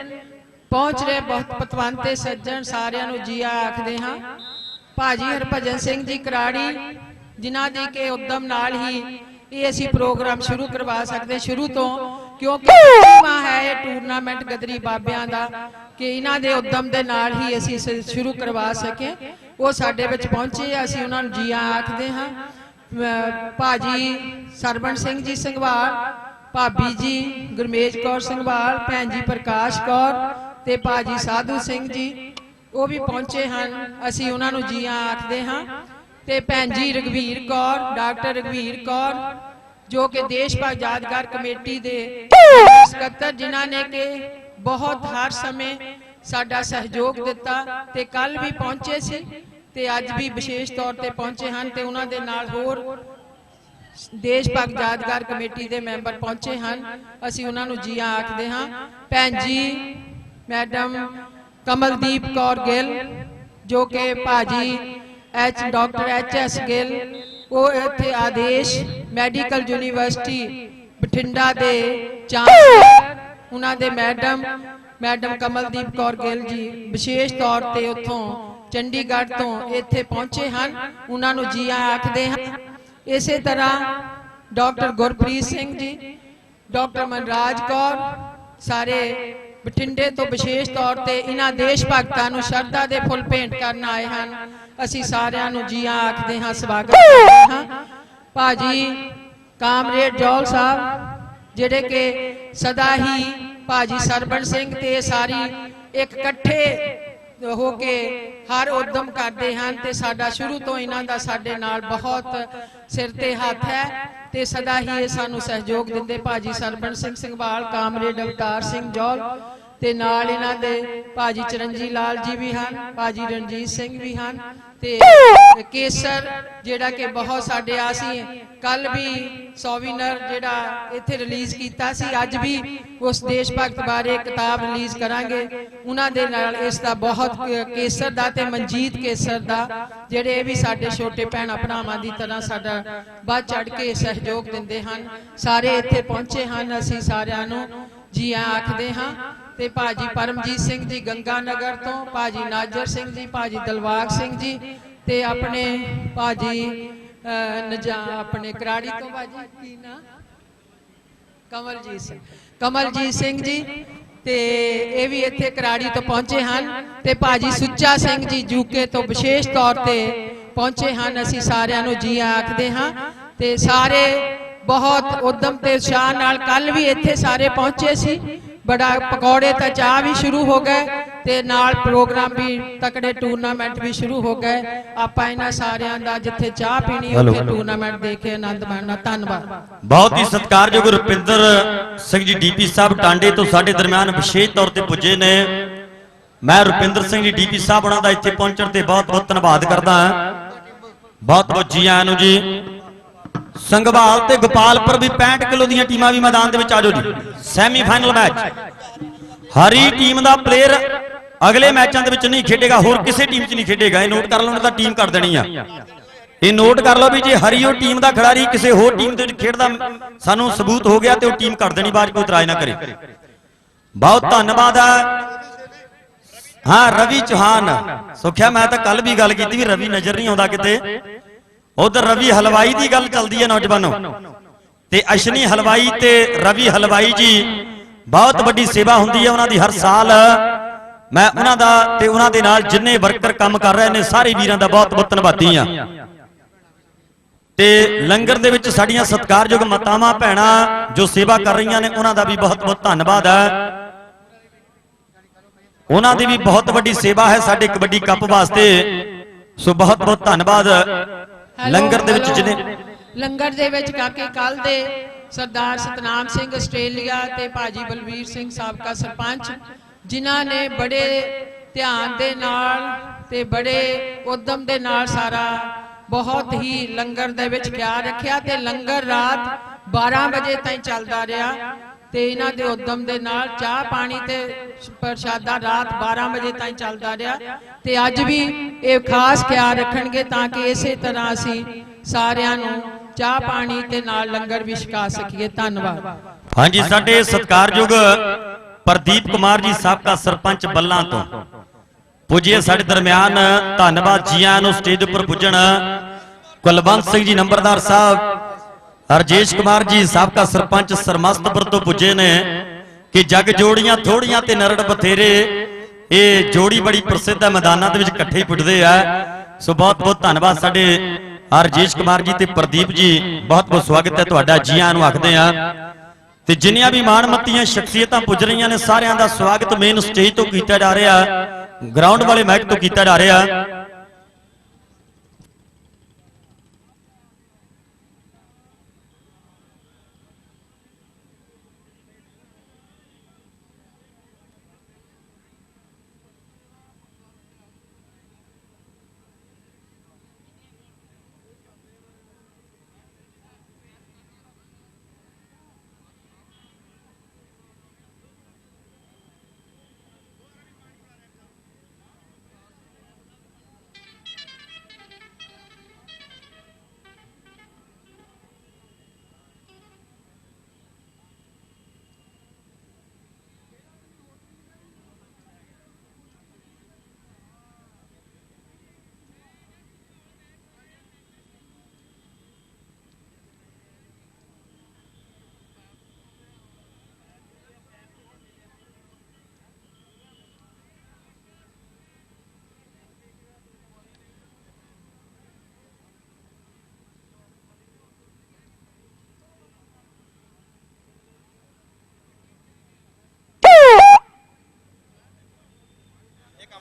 ਪਹੁੰਚ ਰਹੇ ਬਹੁਤ ਪਤਵੰਤ ਤੇ ਸੱਜਣ ਸਾਰਿਆਂ ਨੂੰ ਜੀ ਆਖਦੇ ਹਾਂ। ਭਾਜੀ ਹਰਭਜਨ ਸਿੰਘ ਜੀ ਕਰਾੜੀ ਜਿਨ੍ਹਾਂ ਦੀ ਕਿ ਉਦਮ ਨਾਲ ਹੀ ਇਹ ਅਸੀਂ ਪ੍ਰੋਗਰਾਮ ਸ਼ੁਰੂ ਕਰਵਾ ਸਕਦੇ ਸ਼ੁਰੂ ਤੋਂ ਕਿਉਂਕਿ ਮਾ ਹੈ ਇਹ ਟੂਰਨਾਮੈਂਟ ਗਦਰੀ ਬਾਬਿਆਂ ਦਾ ਕਿ ਇਹਨਾਂ ਦੇ ਉਦਮ ਦੇ ਨਾਲ ਹੀ ਅਸੀਂ ਸ਼ੁਰੂ ਕਰਵਾ ਸਕੇ। ਉਹ ਸਾਡੇ ਵਿੱਚ ਪਹੁੰਚੇ ਅਸੀਂ ਉਹਨਾਂ ਨੂੰ ਜੀ ਆਇਆਂ ਆਖਦੇ ਹਾਂ। ਭਾਜੀ ਸਰਵਣ ਸਿੰਘ ਜੀ ਸੰਘਵਾਲ ਭਾਬੀ ਜੀ ਗੁਰਮੇਜ ਕੌਰ ਸੰਘਵਾਲ ਭੈਣ ਜੀ ਪ੍ਰਕਾਸ਼ ਕੌਰ ਤੇ ਭਾਜੀ ਸਾਧੂ ਸਿੰਘ ਜੀ ਉਹ ਵੀ ਪਹੁੰਚੇ ਹਨ। ਅਸੀਂ ਉਹਨਾਂ ਨੂੰ ਜੀ ਆਇਆਂ ਆਖਦੇ ਹਾਂ। ਤੇ ਭੈਣ ਜੀ ਰਗਵੀਰ ਕੌਰ, ਡਾਕਟਰ ਰਗਵੀਰ ਕੌਰ, ਜੋ ਕਿ ਦੇਸ਼ ਭਗਤ ਯਾਦਗਾਰ ਕਮੇਟੀ ਦੇ ਸਕੱਤਰ, ਜਿਨ੍ਹਾਂ ਨੇ ਕਿ ਬਹੁਤ ਹਰ ਸਮੇਂ ਸਾਡਾ ਸਹਿਯੋਗ ਦਿੱਤਾ ਤੇ ਕੱਲ ਵੀ ਪਹੁੰਚੇ ਸੀ ਤੇ ਅੱਜ ਵੀ ਵਿਸ਼ੇਸ਼ ਤੌਰ ਤੇ ਪਹੁੰਚੇ ਹਨ ਤੇ ਉਹਨਾਂ ਦੇ ਨਾਲ ਹੋਰ ਦੇਸ਼ ਭਗਤ ਯਾਦਗਾਰ ਕਮੇਟੀ ਦੇ ਮੈਂਬਰ ਪਹੁੰਚੇ ਹਨ। ਅਸੀਂ ਉਹਨਾਂ ਨੂੰ ਜੀ ਆਖਦੇ ਹਾਂ। ਭੈਣ ਜੀ, ਮੈਡਮ ਕਮਲਦੀਪ ਕੌਰ ਗਿੱਲ, ਜੋ ਕਿ ਭਾਜੀ H doctor H S Gill ਉਹ ਇੱਥੇ ਆਦੇਸ਼ ਮੈਡੀਕਲ ਯੂਨੀਵਰਸਿਟੀ ਬਠਿੰਡਾ ਦੇ ਚਾਂਸਲਰ, ਉਹਨਾਂ ਦੇ ਮੈਡਮ ਮੈਡਮ ਕਮਲਦੀਪ ਕੌਰ ਗਿੱਲ ਜੀ, ਵਿਸ਼ੇਸ਼ ਤੌਰ ਤੇ ਉੱਥੋਂ ਚੰਡੀਗੜ੍ਹ ਤੋਂ ਇੱਥੇ ਪਹੁੰਚੇ ਹਨ, ਉਹਨਾਂ ਨੂੰ ਜੀ ਆਖਦੇ ਹਾਂ ਇਸੇ ਤਰ੍ਹਾਂ ਡਾਕਟਰ ਗੁਰਪ੍ਰੀਤ ਸਿੰਘ ਜੀ, ਡਾਕਟਰ ਮਨਰਾਜ ਕੌਰ, ਸਾਰੇ ਬਠਿੰਡੇ ਤੋਂ ਵਿਸ਼ੇਸ਼ ਤੌਰ ਤੇ ਇਹਨਾਂ ਦੇਸ਼ ਭਗਤਾਂ ਨੂੰ ਸ਼ਰਧਾ ਦੇ ਫੁੱਲ ਭੇਂਟ ਕਰਨ ਆਏ ਹਨ। ਅਸੀਂ ਸਾਰਿਆਂ ਨੂੰ ਜੀ ਆਖਦੇ ਹਾਂ ਸਵਾਗਤ ਕਰਦੇ ਹਾਂ। ਭਾਜੀ ਕਾਮਰੇਡ ਜੌਲ ਸਾਹਿਬ ਜਿਹੜੇ ਕਿ ਸਦਾ ਹੀ ਭਾਜੀ ਸਰਬਣ ਸਿੰਘ ਤੇ ਸਾਰੀ ਇੱਕ ਇਕੱਠੇ ਹੋ ਕੇ ਹਰ ਉਦਮ ਕਰਦੇ ਹਨ ਤੇ ਸਾਡਾ ਸ਼ੁਰੂ ਤੋਂ ਇਹਨਾਂ ਦਾ ਸਾਡੇ ਨਾਲ ਬਹੁਤ ਸਿਰ ਤੇ ਹੱਥ ਹੈ ਤੇ ਸਦਾ ਹੀ ਇਹ ਸਾਨੂੰ ਸਹਿਯੋਗ ਦਿੰਦੇ। ਭਾਜੀ ਸਰਬਣ ਸਿੰਘ ਸਿੰਘਵਾਲ ਕਾਮਰੇਡ ਅਵਤਾਰ ਸਿੰਘ ਜੌਲ ਤੇ ਨਾਲ ਇਹਨਾਂ ਦੇ ਭਾਜੀ ਚਰਨਜੀ ਲਾਲ ਜੀ ਵੀ ਹਨ, ਭਾਜੀ ਰਣਜੀਤ ਸਿੰਘ ਵੀ ਹਨ ਤੇ ਕੇਸਰ, ਜਿਹੜਾ ਕਿ ਬਹੁਤ ਸਾਡੇ ਆ ਸੀ ਕੱਲ ਵੀ ਸੋਵੀਨਰ ਜਿਹੜਾ ਇੱਥੇ ਰਿਲੀਜ਼ ਕੀਤਾ ਸੀ, ਅੱਜ ਵੀ ਉਸ ਦੇਸ਼ ਭਗਤ ਬਾਰੇ ਕਿਤਾਬ ਰਿਲੀਜ਼ ਕਰਾਂਗੇ। ਉਹਨਾਂ ਦੇ ਨਾਲ ਇਸ ਦਾ ਬਹੁਤ ਕੇਸਰ ਦਾ ਤੇ ਮਨਜੀਤ ਕੇਸਰ ਦਾ, ਜਿਹੜੇ ਵੀ ਸਾਡੇ ਛੋਟੇ ਭੈਣਾਂ ਭਰਾਵਾਂ ਦੀ ਤਰ੍ਹਾਂ ਸਾਡਾ ਵੱਧ ਚੜ ਕੇ ਸਹਿਯੋਗ ਦਿੰਦੇ ਹਨ। ਸਾਰੇ ਇੱਥੇ ਪਹੁੰਚੇ ਹਨ, ਅਸੀਂ ਸਾਰਿਆਂ ਨੂੰ ਜੀ ਆਖਦੇ ਹਾਂ ਤੇ ਭਾਜੀ ਪਰਮਜੀਤ ਸਿੰਘ ਜੀ ਗੰਗਾ ਨਗਰ ਤੋਂ, ਭਾਜੀ ਨਾਜਰ ਸਿੰਘ ਜੀ, ਭਾਜੀ ਦਲਵਾਗ ਸਿੰਘ ਜੀ ਤੇ ਆਪਣੇ ਭਾਜੀ ਨਜਾ, ਆਪਣੇ ਕਰਾੜੀ ਤੋਂ ਭਾਜੀ, ਕੀ ਨਾ? ਕਮਲਜੀਤ ਸਿੰਘ। ਕਮਲਜੀਤ ਸਿੰਘ ਜੀ ਤੇ ਇਹ ਵੀ ਇੱਥੇ ਕਰਾੜੀ ਤੋਂ ਪਹੁੰਚੇ ਹਨ ਤੇ ਭਾਜੀ ਸੁੱਚਾ ਸਿੰਘ ਜੀ ਜੂਕੇ ਤੋਂ ਵਿਸ਼ੇਸ਼ ਤੌਰ ਤੇ ਪਹੁੰਚੇ ਹਨ। ਅਸੀਂ ਸਾਰਿਆਂ ਨੂੰ ਜੀ ਆਖਦੇ ਹਾਂ ਤੇ ਸਾਰੇ ਬਹੁਤ ਉਦਮ ਤੇ ਉਤਸ਼ਾਹ ਨਾਲ ਕੱਲ ਵੀ ਇੱਥੇ ਸਾਰੇ ਪਹੁੰਚੇ ਸੀ। ਬੜਾ ਪਕੌੜੇ ਤਾਂ ਚਾਹ ਵੀ ਸ਼ੁਰੂ ਹੋ ਗਏ ਤੇ ਨਾਲ ਪ੍ਰੋਗਰਾਮ ਵੀ ਤਕੜੇ ਟੂਰਨਾਮੈਂਟ ਵੀ ਸ਼ੁਰੂ ਹੋ ਗਏ। ਆਪਾਂ ਇਹਨਾਂ ਸਾਰਿਆਂ ਦਾ ਜਿੱਥੇ ਚਾਹ ਪੀਣੀ ਉੱਥੇ। ਟੂਰਨਾਮੈਂਟ ਦੇਖ ਕੇ ਆਨੰਦ ਮਾਣਨਾ ਧੰਨਵਾਦ। ਬਹੁਤ ਹੀ ਸਤਿਕਾਰਯੋਗ ਰੁਪਿੰਦਰ ਸਿੰਘ ਜੀ ਡੀਪੀ ਸਾਹਿਬ ਟਾਂਡੇ ਤੋਂ ਸਾਡੇ ਦਰਮਿਆਨ ਵਿਸ਼ੇਸ਼ ਤੌਰ ਤੇ ਪੁੱਜੇ ਨੇ। ਮੈਂ ਰੁਪਿੰਦਰ ਸਿੰਘ ਜੀ ਡੀਪੀ ਸਾਹਿਬ ਉਹਨਾਂ ਦਾ ਇੱਥੇ ਪਹੁੰਚਣ ਤੇ ਬਹੁਤ ਬਹੁਤ ਧੰਨਵਾਦ ਕਰਦਾ ਹਾਂ। ਬਹੁਤ ਬਹੁਤ ਜੀ ਆਇਆਂ ਨੂੰ ਜੀ। ਸੰਘਵਾਲ ਤੇ ਗੋਪਾਲਪੁਰ ਵੀ 65 ਕਿਲੋ ਦੀਆਂ ਟੀਮਾਂ ਵੀ ਮੈਦਾਨ ਦੇ ਵਿੱਚ ਆ ਜਾਓ ਜੀ। Semi match. ਹਰੀ ਟੀਮ ਦਾ ਪਲੇਅਰ ਅਗਲੇ ਮੈਚਾਂ ਦੇ ਵਿੱਚ ਨਹੀਂ ਖੇਡੇਗਾ, ਹੋਰ ਕਿਸੇ ਟੀਮ 'ਚ ਨਹੀਂ ਖੇਡੇਗਾ। ਇਹ ਨੋਟ ਕਰ ਲਓ, ਉਹਨਾਂ ਦਾ ਟੀਮ ਕਰ ਦੇਣੀ ਆ। ਇਹ ਨੋਟ ਕਰ ਲਓ ਵੀ ਜੇ ਹਰੀਓ ਟੀਮ ਦਾ ਖਿਡਾਰੀ ਕਿਸੇ ਹੋਰ ਟੀਮ ਦੇ ਵਿੱਚ ਖੇਡਦਾ, ਸਾਨੂੰ ਸਬੂਤ ਹੋ ਗਿਆ ਤੇ ਉਹ ਟੀਮ ਕਰ ਦੇਣੀ, ਬਾਅਦ 'ਚ ਕੋਈ ਇਤਰਾਜ਼ ਨਾ ਕਰੇ। ਬਹੁਤ ਧੰਨਵਾਦ ਹੈ ਹਾਂ, ਰਵੀ ਚੌਹਾਨ। ਸੁਖਿਆ, ਮੈਂ ਤਾਂ ਕੱਲ ਵੀ ਗੱਲ ਕੀਤੀ ਵੀ ਰਵੀ ਨਜ਼ਰ ਨਹੀਂ ਆਉਂਦਾ ਕਿਤੇ। ਉਧਰ ਰਵੀ ਹਲਵਾਈ ਦੀ ਗੱਲ ਚੱਲਦੀ ਹੈ ਨੌਜਵਾਨੋ। ਤੇ ਅਸ਼ਨੀ ਹਲਵਾਈ ਤੇ ਰਵੀ ਹਲਵਾਈ ਜੀ ਬਹੁਤ ਵੱਡੀ ਸੇਵਾ ਹੁੰਦੀ ਹੈ ਉਹਨਾਂ ਦੀ ਹਰ ਸਾਲ। ਮੈਂ ਉਹਨਾਂ ਦਾ ਤੇ ਉਹਨਾਂ ਦੇ ਨਾਲ ਜਿੰਨੇ ਵਰਕਰ ਕੰਮ ਕਰ ਰਹੇ ਨੇ, ਸਾਰੇ ਵੀਰਾਂ ਦਾ ਬਹੁਤ ਬਹੁਤ ਧੰਨਵਾਦੀ ਆ ਤੇ ਲੰਗਰ ਦੇ ਵਿੱਚ ਸਾਡੀਆਂ ਸਤਿਕਾਰਯੋਗ ਮਾਤਾਵਾਂ, ਭੈਣਾਂ ਜੋ ਸੇਵਾ ਕਰ ਰਹੀਆਂ ਨੇ, ਉਹਨਾਂ ਦਾ ਵੀ ਬਹੁਤ ਬਹੁਤ ਧੰਨਵਾਦ ਹੈ। ਉਹਨਾਂ ਦੀ ਵੀ ਬਹੁਤ ਵੱਡੀ ਸੇਵਾ ਹੈ ਸਾਡੇ ਕਬੱਡੀ ਕੱਪ ਵਾਸਤੇ। ਸੋ ਬਹੁਤ ਬਹੁਤ ਧੰਨਵਾਦ। ਲੰਗਰ ਦੇ ਵਿੱਚ। ਜਿਹਨੇ ਲੰਗਰ ਦੇ ਵਿੱਚ ਕਾਕੇ ਕੱਲ ਦੇ ਸਰਦਾਰ ਸਤਨਾਮ ਸਿੰਘ ਆਸਟ੍ਰੇਲੀਆ ਤੇ ਭਾਜੀ ਬਲਵੀਰ ਸਿੰਘ ਸਾਬਕਾ ਸਰਪੰਚ ਜਿਨ੍ਹਾਂ ਨੇ ਬੜੇ ਧਿਆਨ ਦੇ ਨਾਲ ਤੇ ਬੜੇ ਉਦਮ ਦੇ ਨਾਲ ਸਾਰਾ ਬਹੁਤ ਹੀ ਲੰਗਰ ਦੇ ਵਿੱਚ ਖਿਆਲ ਰੱਖਿਆ ਤੇ ਲੰਗਰ ਰਾਤ 12 ਵਜੇ ਤਾਈਂ ਚੱਲਦਾ ਰਿਹਾ ਤੇ ਇਹਨਾਂ ਦੇ ਉਦਮ ਦੇ ਨਾਲ ਚਾਹ ਪਾਣੀ ਤੇ ਪ੍ਰਸ਼ਾਦਾ ਰਾਤ 12 ਵਜੇ ਤਾਈਂ ਚੱਲਦਾ ਰਿਹਾ ਤੇ ਅੱਜ ਵੀ ਇਹ ਖਾਸ ਖਿਆਲ ਰੱਖਣਗੇ ਤਾਂ ਕਿ ਇਸੇ ਤਰ੍ਹਾਂ ਅਸੀਂ ਸਾਰਿਆਂ ਨੂੰ ਚਾਹ ਪਾਣੀ ਤੇ ਨਾਲ ਲੰਗਰ ਵੀ ਛਕਾ ਸਕੀਏ। ਧੰਨਵਾਦ। ਹਾਂਜੀ, ਸਾਡੇ ਸਤਿਕਾਰਯੋਗ ਪ੍ਰਦੀਪ ਕੁਮਾਰ ਜੀ ਸਾਬਕਾ ਸਰਪੰਚ ਬੱਲਾਂ ਤੋਂ। ਪੁੱਜੇ ਸਾਡੇ ਦਰਮਿਆਨ। ਧੰਨਵਾਦ ਜੀਆਂ ਨੂੰ ਸਟੇਜ ਉੱਪਰ ਪੁੱਜਣ। ਕੁਲਵੰਤ ਸਿੰਘ ਜੀ, ਨੰਬਰਦਾਰ ਸਾਹਿਬ ਹਰਜੇਸ਼ ਕੁਮਾਰ ਜੀ, ਸਾਬਕਾ ਸਰਪੰਚ ਸਰਮਸਤਪੁਰ ਤੋਂ ਪੁੱਜੇ ਨੇ ਕਿ ਜਗ ਜੋੜੀਆਂ ਥੋੜੀਆਂ ਤੇ ਨਰੜ ਬਥੇਰੇ, ਇਹ ਜੋੜੀ ਬੜੀ ਪ੍ਰਸਿੱਧ ਹੈ, ਮੈਦਾਨਾਂ ਦੇ ਵਿੱਚ ਇਕੱਠੇ ਹੀ ਪੁੱਟਦੇ ਆ। ਸੋ ਬਹੁਤ ਬਹੁਤ ਧੰਨਵਾਦ ਸਾਡੇ ਹਰਜੇਸ਼ ਕੁਮਾਰ ਜੀ ਤੇ ਪ੍ਰਦੀਪ ਜੀ, ਬਹੁਤ ਬਹੁਤ ਸਵਾਗਤ ਹੈ ਤੁਹਾਡਾ, ਜੀਆਂ ਨੂੰ ਆਖਦੇ ਆ। ਤੇ ਜਿੰਨੀਆਂ ਵੀ ਮਾਣਮੱਤੀਆਂ ਸ਼ਖਸੀਅਤਾਂ ਪੁੱਜ ਰਹੀਆਂ ਨੇ, ਸਾਰਿਆਂ ਦਾ ਸਵਾਗਤ ਮੇਨ ਸਟੇਜ ਤੋਂ ਕੀਤਾ ਜਾ ਰਿਹਾ ਗਰਾਊਂਡ ਵਾਲੇ ਮੈਚ ਤੋਂ ਕੀਤਾ ਜਾ ਰਿਹਾ।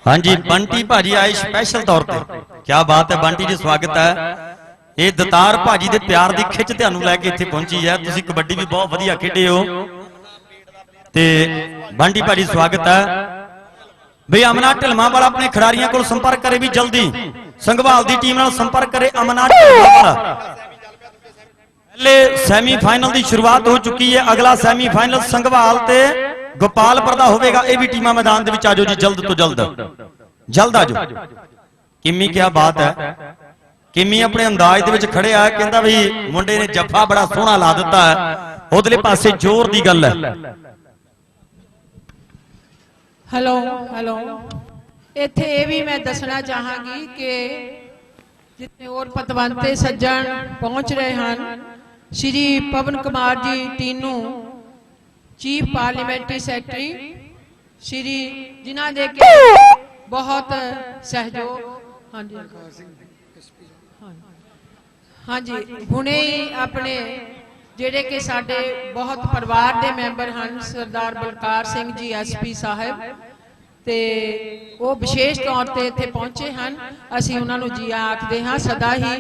ਹਾਂਜੀ, ਬੰਟੀ ਭਾਜੀ ਆਏ ਸਪੈਸ਼ਲ ਤੌਰ ਤੇ। ਕੀ ਬਾਤ ਹੈ, ਬੰਟੀ ਜੀ, ਸਵਾਗਤ ਹੈ। ਇਹ ਦਤਾਰ ਭਾਜੀ ਦੇ ਪਿਆਰ ਦੀ ਖਿੱਚ ਤੁਹਾਨੂੰ ਲੈ ਕੇ ਇੱਥੇ ਪਹੁੰਚੀ ਹੈ। ਤੁਸੀਂ ਕਬੱਡੀ ਵੀ ਬਹੁਤ ਵਧੀਆ ਖੇਡੇ ਹੋ। ਤੇ ਬੰਟੀ ਭਾਜੀ, ਸਵਾਗਤ ਹੈ। ਬਈ ਅਮਨਾ ਢਿਲਮਾ ਵਾਲਾ ਆਪਣੇ ਖਿਡਾਰੀਆਂ ਕੋਲ ਸੰਪਰਕ ਕਰੇ ਵੀ ਜਲਦੀ। ਸੰਘਵਾਲ ਦੀ ਟੀਮ ਨਾਲ ਸੰਪਰਕ ਕਰੇ ਅਮਨਾ ਢਿਲਮਾ ਵਾਲਾ। ਪਹਿਲੇ ਸੈਮੀ ਫਾਈਨਲ ਦੀ ਸ਼ੁਰੂਆਤ ਹੋ ਚੁੱਕੀ ਹੈ। ਅਗਲਾ ਸੈਮੀ ਫਾਈਨਲ ਸੰਘਵਾਲ ਤੇ ਗੋਪਾਲਪੁਰ ਦਾ ਹੋਵੇਗਾ, ਇਹ ਵੀ ਟੀਮਾਂ ਮੈਦਾਨ ਦੇ ਵਿੱਚ ਆਜੋ ਜੀ, ਜਲਦ ਤੋਂ ਜਲਦ। ਜਲਦ ਆਜੋ ਕਿੰਮੀ ਕੀ ਬਾਤ ਹੈ। ਕਿੰਮੀ ਆਪਣੇ ਅੰਦਾਜ਼ ਦੇ ਵਿੱਚ ਖੜਿਆ ਕਹਿੰਦਾ ਵੀ ਮੁੰਡੇ ਨੇ ਜੱਫਾ ਬੜਾ ਸੋਹਣਾ ਲਾ ਦਿੱਤਾ ਹੈ। ਪਾਸੇ ਜ਼ੋਰ ਦੀ ਗੱਲ ਹੈ। Hello hello. ਇੱਥੇ ਇਹ ਵੀ ਮੈਂ ਦੱਸਣਾ ਚਾਹਾਂਗੀ ਕਿ ਜਿੱਥੇ ਹੋਰ ਪਤਵੰਤੇ ਸੱਜਣ ਪਹੁੰਚ ਰਹੇ ਹਨ, Shri Pawan Kumar ji Tinu chief parliamentary secretary Shri ਜਿਨ੍ਹਾਂ ਦੇ ਕਿ ਬਹੁਤ ਸਹਿਯੋਗ। ਹਾਂਜੀ। ਹਾਂਜੀ। ਹੁਣੇ ਹੀ ਆਪਣੇ ਜਿਹੜੇ ਕਿ ਸਾਡੇ ਬਹੁਤ ਪਰਿਵਾਰ ਦੇ ਮੈਂਬਰ ਹਨ ਸਰਦਾਰ ਬਲਕਾਰ ਸਿੰਘ ਜੀ ਐਸਪੀ ਸਾਹਿਬ। ਤੇ ਉਹ ਵਿਸ਼ੇਸ਼ ਤੌਰ ਤੇ ਇੱਥੇ ਪਹੁੰਚੇ ਹਨ। ਅਸੀਂ ਉਹਨਾਂ ਨੂੰ ਜੀ ਆਖਦੇ ਹਾਂ ਸਦਾ ਹੀ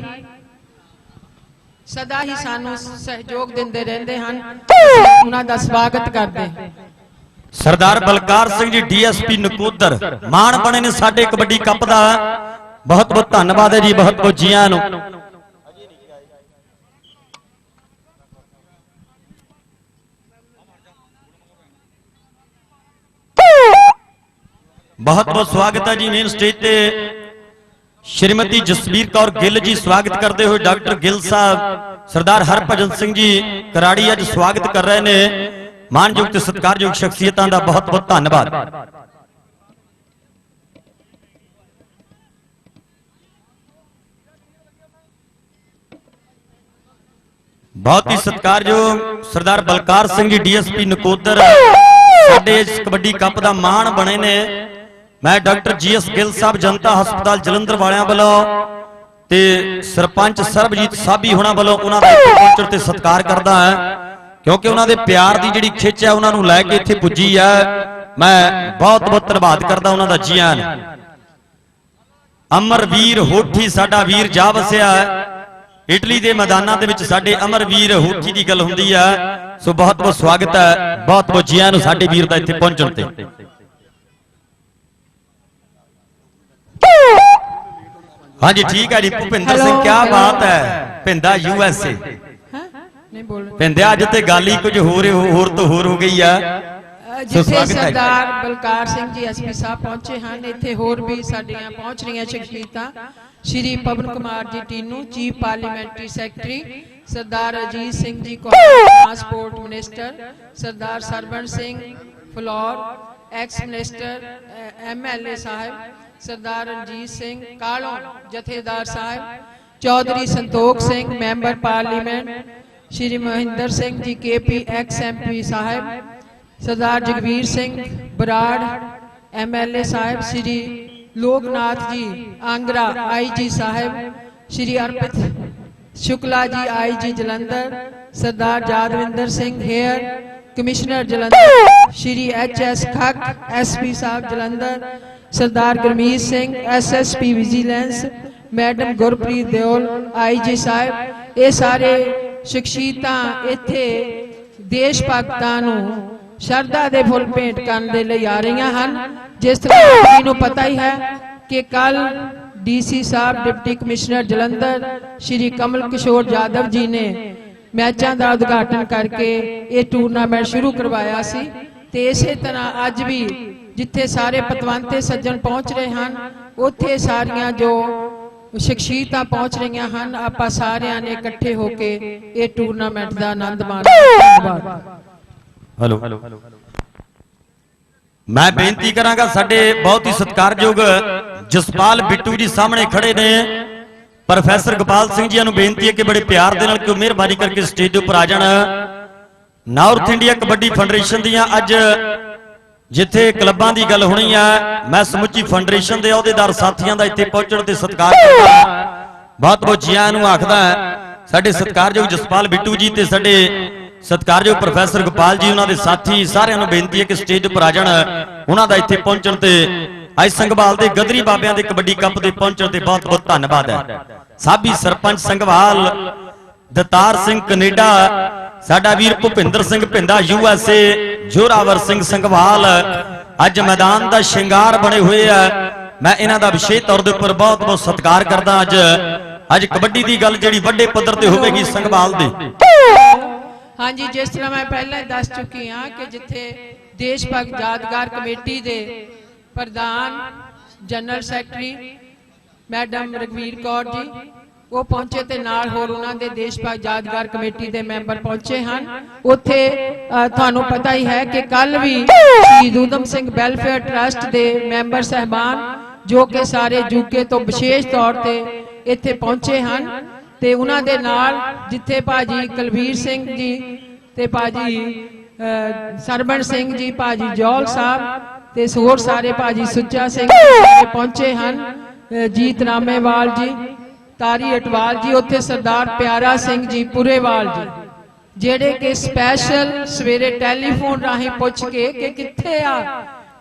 ਸਦਾ ਹੀ ਸਾਨੂੰ ਸਹਿਯੋਗ ਦਿੰਦੇ ਰਹਿੰਦੇ ਹਨ। ਉਹਨਾਂ ਦਾ ਸਵਾਗਤ ਕਰਦੇ। ਸਰਦਾਰ ਬਲਕਾਰ ਸਿੰਘ ਜੀ ਡੀਐਸਪੀ ਨਕੋਦਰ। ਮਾਣ ਬਣੇ ਨੇ ਸਾਡੇ ਕਬੱਡੀ ਕੱਪ ਦਾ। ਬਹੁਤ ਬਹੁਤ ਧੰਨਵਾਦ ਹੈ ਜੀ ਬਹੁਤ ਬਹੁਤ ਜੀ ਆਇਆਂ ਨੂੰ। ਬਹੁਤ ਬਹੁਤ ਸਵਾਗਤ ਹੈ ਜੀ ਮੇਨ ਸਟੇਜ ਤੇ ਸ਼੍ਰੀਮਤੀ ਜਸਵੀਰ ਕੌਰ ਗਿੱਲ ਜੀ ਸਵਾਗਤ ਕਰਦੇ ਹੋਏ ਡਾਕਟਰ ਗਿੱਲ ਸਾਹਿਬ ਸਰਦਾਰ ਹਰਭਜਨ ਸਿੰਘ ਜੀ ਕਰਾੜੀ ਅੱਜ ਸਵਾਗਤ ਕਰ ਰਹੇ ਨੇ। ਮਾਨਯੋਗ ਤੇ ਸਤਿਕਾਰਯੋਗ ਸ਼ਖਸੀਅਤਾਂ ਦਾ ਬਹੁਤ ਬਹੁਤ ਧੰਨਵਾਦ। ਬਹੁਤ ਹੀ ਸਤਿਕਾਰਯੋਗ ਸਰਦਾਰ ਬਲਕਾਰ ਸਿੰਘ ਜੀ ਡੀਐਸਪੀ ਨਕੋਦਰ। ਸਾਡੇ ਇਸ ਕਬੱਡੀ ਕੱਪ ਦਾ ਮਾਣ ਬਣੇ ਨੇ। ਮੈਂ ਡਾਕਟਰ ਜੀ ਐਸ ਗਿੱਲ ਸਾਹਿਬ, ਜਨਤਾ ਹਸਪਤਾਲ ਜਲੰਧਰ ਵਾਲਿਆਂ ਵੱਲੋਂ ਤੇ ਸਰਪੰਚ ਸਰਬਜੀਤ ਸਾਬੀ ਹੋਣਾ ਵੱਲੋਂ ਉਹਨਾਂ ਦਾ ਇੱਥੇ ਪਹੁੰਚਣ ਤੇ ਸਤਿਕਾਰ ਕਰਦਾ ਹਾਂ, ਕਿਉਂਕਿ ਉਹਨਾਂ ਦੇ ਪਿਆਰ ਦੀ ਜਿਹੜੀ ਖਿੱਚ ਹੈ, ਉਹਨਾਂ ਨੂੰ ਲੈ ਕੇ ਇੱਥੇ ਪੁੱਜੀ ਹੈ। ਮੈਂ ਬਹੁਤ ਬਹੁਤ ਧੰਨਵਾਦ ਕਰਦਾ ਉਹਨਾਂ ਦਾ ਜੀ ਆਇਆਂ ਨੂੰ। ਅਮਰਵੀਰ ਹੋਠੀ ਸਾਡਾ ਵੀਰ ਜਾ ਵਸਿਆ ਇਟਲੀ ਦੇ ਮੈਦਾਨਾਂ ਦੇ ਵਿੱਚ ਸਾਡੇ ਅਮਰਵੀਰ ਹੋਠੀ ਦੀ ਗੱਲ ਹੁੰਦੀ ਹੈ। ਸੋ ਬਹੁਤ ਬਹੁਤ ਸਵਾਗਤ ਹੈ। ਬਹੁਤ ਬਹੁਤ ਜੀਆਂ ਨੂੰ ਸਾਡੇ ਵੀਰ ਦਾ ਇੱਥੇ ਪਹੁੰਚਣ ਤੇ। ਹਾਂਜੀ ਠੀਕ ਹੈ ਜੀ। ਭੁਪਿੰਦਰ ਸਿੰਘ ਕੀ. ਬਾਤ ਹੈ। ਭਿੰਦਾ ਯੂ ਐਸ ਏ ਨਹੀਂ ਬੋਲ। ਰਹੇ ਭਿੰਦਿਆ ਅੱਜ ਤੇ ਗੱਲ ਹੀ ਕੁਝ ਹੋਰ ਹੋਰ ਤੋਂ ਹੋਰ ਹੋ ਗਈ ਆ। ਜਿੱਥੇ। ਸਰਦਾਰ ਬਲਕਾਰ ਸਿੰਘ ਜੀ ਐਸਪੀ ਸਾਹਿਬ ਪਹੁੰਚੇ ਹਨ ਇੱਥੇ ਹੋਰ ਵੀ ਸਾਡੀਆਂ ਪਹੁੰਚ ਰਹੀਆਂ ਸ਼ਖਸੀਅਤਾਂ। Shri Pawan Kumar ji Tinu chief parliamentary secretary Sardar Ajit Singh ji transport minister Sardar Sarwan Singh Phillaur ex minister MLA Sahib Sardar Ranjit Singh Kalon Jathedar Sahib Chaudhary Santokh Singh member parliament Shri Mahinder Singh ji KP ex MP Sahib Sardar Jagvir Singh Brar MLA Sahib Shri Loknath ji Angra IG Sahib Shri Arpit Shukla ji IG Jalandhar Sardar Jadvinder Singh Hayer commissioner Jalandhar Shri H S Khakh SP Sahib Jalandhar Sardar Gurmeet Singh SSP vigilance madam Gurpreet Deol IG Sahib, ਇਹ ਸਾਰੇ ਸ਼ਖਸੀਅਤਾਂ ਇੱਥੇ ਦੇਸ਼ ਭਗਤਾਂ ਨੂੰ ਸ਼ਰਧਾ ਦੇ ਫੁੱਲ ਭੇਂਟ ਕਰਨ ਦੇ ਲਈ ਆ ਰਹੀਆਂ ਹਨ। ਜਿਸ ਤਰ੍ਹਾਂ ਨੂੰ ਪਤਾ ਹੀ ਹੈ ਕਿ ਕੱਲ DC Sahib deputy commissioner Jalandhar Shri Kamal Kishore Jadav ji ਨੇ ਮੈਚਾਂ ਦਾ ਉਦਘਾਟਨ ਕਰਕੇ ਇਹ ਟੂਰਨਾਮੈਂਟ ਸ਼ੁਰੂ ਕਰਵਾਇਆ ਸੀ। ਤੇ ਇਸੇ ਤਰ੍ਹਾਂ ਅੱਜ ਵੀ ਜਿੱਥੇ ਸਾਰੇ ਪਤਵੰਤੇ ਸੱਜਣ ਪਹੁੰਚ ਰਹੇ ਹਨ। ਉੱਥੇ ਸਾਰੀਆਂ ਜੋ ਸ਼ਖਸੀਅਤਾਂ ਪਹੁੰਚ ਰਹੀਆਂ ਹਨ ਆਪਾਂ ਸਾਰਿਆਂ ਨੇ ਇਕੱਠੇ ਹੋ ਕੇ ਇਹ ਟੂਰਨਾਮੈਂਟ ਦਾ ਆਨੰਦ ਮਾਣਨਾ ਧੰਨਵਾਦ। ਹਲੋ। ਮੈਂ ਬੇਨਤੀ ਕਰਾਂਗਾ ਸਾਡੇ ਬਹੁਤ ਹੀ ਸਤਿਕਾਰਯੋਗ ਜਸਪਾਲ ਬਿੱਟੂ ਜੀ ਸਾਹਮਣੇ ਖੜੇ ਨੇ। ਪ੍ਰੋਫੈਸਰ ਗੋਪਾਲ ਸਿੰਘ ਜੀ ਨੂੰ ਬੇਨਤੀ ਹੈ ਕਿ ਬੜੇ ਪਿਆਰ ਦੇ ਨਾਲ ਕਿਉਂ ਮਿਹਰਬਾਨੀ ਕਰਕੇ ਸਟੇਜ ਦੇ ਉੱਪਰ ਆ ਜਾਣ। ਨਾਰਥ ਇੰਡੀਆ ਕਬੱਡੀ ਫੈਡਰੇਸ਼ਨ ਦੀਆਂ ਅੱਜ ਜਿੱਥੇ ਕਲੱਬਾਂ ਦੀ ਗੱਲ ਹੋਣੀ ਆ ਮੈਂ ਸਮੁੱਚੀ ਫੈਡਰੇਸ਼ਨ ਦੇ ਅਹੁਦੇਦਾਰ ਸਾਥੀਆਂ ਦਾ ਇੱਥੇ ਪਹੁੰਚਣ ਤੇ ਸਤਿਕਾਰ ਕਰਦਾ ਬਹੁਤ ਬਹੁਤ ਜੀਆਂ ਨੂੰ ਆਖਦਾ ਸਾਡੇ ਸਤਿਕਾਰਯੋਗ ਜਸਪਾਲ ਬਿੱਟੂ ਜੀ ਤੇ ਸਾਡੇ ਸਤਿਕਾਰਯੋਗ ਪ੍ਰੋਫੈਸਰ ਗੋਪਾਲ ਜੀ ਉਹਨਾਂ ਦੇ ਸਾਥੀ ਸਾਰਿਆਂ ਨੂੰ ਬੇਨਤੀ ਹੈ ਕਿ ਸਟੇਜ ਉੱਪਰ ਆ ਜਾਣ। ਉਹਨਾਂ ਦਾ ਇੱਥੇ ਪਹੁੰਚਣ ਤੇ ਅੱਜ ਸੰਘਵਾਲ ਦੇ ਗਦਰੀ ਬਾਬਿਆਂ ਦੇ ਕਬੱਡੀ ਕੱਪ ਦੇ ਪਹੁੰਚਣ ਤੇ ਬਹੁਤ ਬਹੁਤ ਧੰਨਵਾਦ ਹੈ। ਸਾਬੀ ਸਰਪੰਚ ਸੰਘਵਾਲ ਦਤਾਰ ਸਿੰਘ ਕੈਨੇਡਾ ਸਾਡਾ ਵੀਰ Bhupinder Singh Bhinda U S A, Zorawar Singh Sanghwal ਅੱਜ ਮੈਦਾਨ ਦਾ ਸ਼ਿੰਗਾਰ ਬਣੇ ਹੋਏ ਆ। ਮੈਂ ਇਹਨਾਂ ਦਾ ਵਿਸ਼ੇਸ਼ ਤੌਰ ਦੇ ਉੱਪਰ ਬਹੁਤ ਬਹੁਤ ਸਤਿਕਾਰ ਕਰਦਾ ਅੱਜ। ਅੱਜ ਕਬੱਡੀ ਦੀ ਗੱਲ ਜਿਹੜੀ ਵੱਡੇ ਪੱਧਰ ਤੇ ਹੋਵੇਗੀ ਸੰਘਵਾਲ ਦੇ। ਹਾਂਜੀ, ਜਿਸ ਤਰ੍ਹਾਂ ਮੈਂ ਪਹਿਲਾਂ ਹੀ ਦੱਸ ਚੁੱਕੀ ਹਾਂ ਕਿ ਜਿੱਥੇ ਦੇਸ਼ ਭਗਤ ਯਾਦਗਾਰ ਕਮੇਟੀ ਦੇ ਪ੍ਰਧਾਨ, general secretary, madam Ragvir Kaur ji ਉਹ ਪਹੁੰਚੇ ਤੇ ਨਾਲ ਹੋਰ ਉਹਨਾਂ ਦੇ ਦੇਸ਼ ਭਗਤ ਯਾਦਗਾਰ ਕਮੇਟੀ ਦੇ ਮੈਂਬਰ ਪਹੁੰਚੇ ਹਨ। ਉੱਥੇ ਤੁਹਾਨੂੰ ਪਤਾ ਹੀ ਹੈ ਕਿ ਕੱਲ ਵੀ ਸ਼ਹੀਦ ਊਧਮ ਸਿੰਘ ਵੈਲਫੇਅਰ ਟਰਸਟ ਦੇ ਮੈਂਬਰ ਸਹਿਬਾਨ ਜੋ ਕਿ ਸਾਰੇ ਜੂਕੇ ਤੋਂ ਵਿਸ਼ੇਸ਼ ਤੌਰ ਤੇ ਇੱਥੇ ਪਹੁੰਚੇ ਹਨ। ਤੇ ਉਹਨਾਂ ਦੇ ਨਾਲ ਜਿੱਥੇ ਭਾਜੀ ਕੁਲਵੀਰ ਸਿੰਘ ਜੀ ਤੇ ਭਾਜੀ ਅਹ, ਸਰਵਣ ਸਿੰਘ ਜੀ ਭਾਜੀ ਜੌਲ ਸਾਹਿਬ ਤੇ ਹੋਰ ਸਾਰੇ ਭਾਜੀ ਸੁੱਚਾ ਸਿੰਘ ਪਹੁੰਚੇ ਹਨ। ਜੀਤ ਰਾਮੇਵਾਲ ਜੀ ਤਾਰੀ ਅਟਵਾਲ ਜੀ, ਉੱਥੇ ਸਰਦਾਰ ਪਿਆਰਾ ਸਿੰਘ ਜੀ ਪੁਰੇਵਾਲ ਜੀ, ਜਿਹੜੇ ਕਿ ਸਪੈਸ਼ਲ ਸਵੇਰੇ ਟੈਲੀਫੋਨ ਰਾਹੀਂ ਪੁੱਛ ਕੇ ਕਿ ਕਿੱਥੇ ਆ?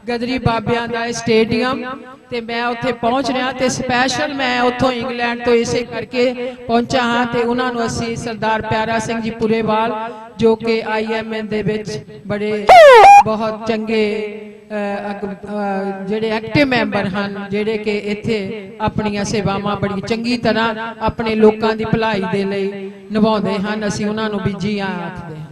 ਗਦਰੀ ਬਾਬਿਆਂ ਦਾ ਸਟੇਡੀਅਮ ਤੇ ਮੈਂ ਉੱਥੇ ਪਹੁੰਚ ਰਿਹਾ ਤੇ ਸਪੈਸ਼ਲ ਮੈਂ ਉੱਥੋਂ ਇੰਗਲੈਂਡ ਤੋਂ ਇਸੇ ਕਰਕੇ ਪਹੁੰਚਾ ਹਾਂ ਤੇ ਉਹਨਾਂ ਨੂੰ ਅਸੀਂ ਸਰਦਾਰ ਪਿਆਰਾ ਸਿੰਘ ਜੀ ਪੁਰੇਵਾਲ ਜੋ ਕਿ ਆਈਐਮਐਨ ਦੇ ਵਿੱਚ ਬੜੇ ਬਹੁਤ ਚੰਗੇ ਜਿਹੜੇ ਐਕਟਿਵ ਮੈਂਬਰ ਹਨ, ਜਿਹੜੇ ਕਿ ਇੱਥੇ ਆਪਣੀਆਂ ਸੇਵਾਵਾਂ ਬੜੀ ਚੰਗੀ ਤਰ੍ਹਾਂ ਆਪਣੇ ਲੋਕਾਂ ਦੀ ਭਲਾਈ ਦੇ ਲਈ ਨਿਭਾਉਂਦੇ ਹਨ, ਅਸੀਂ ਉਹਨਾਂ ਨੂੰ ਵੀ ਜੀ ਆਖਦੇ ਹਾਂ।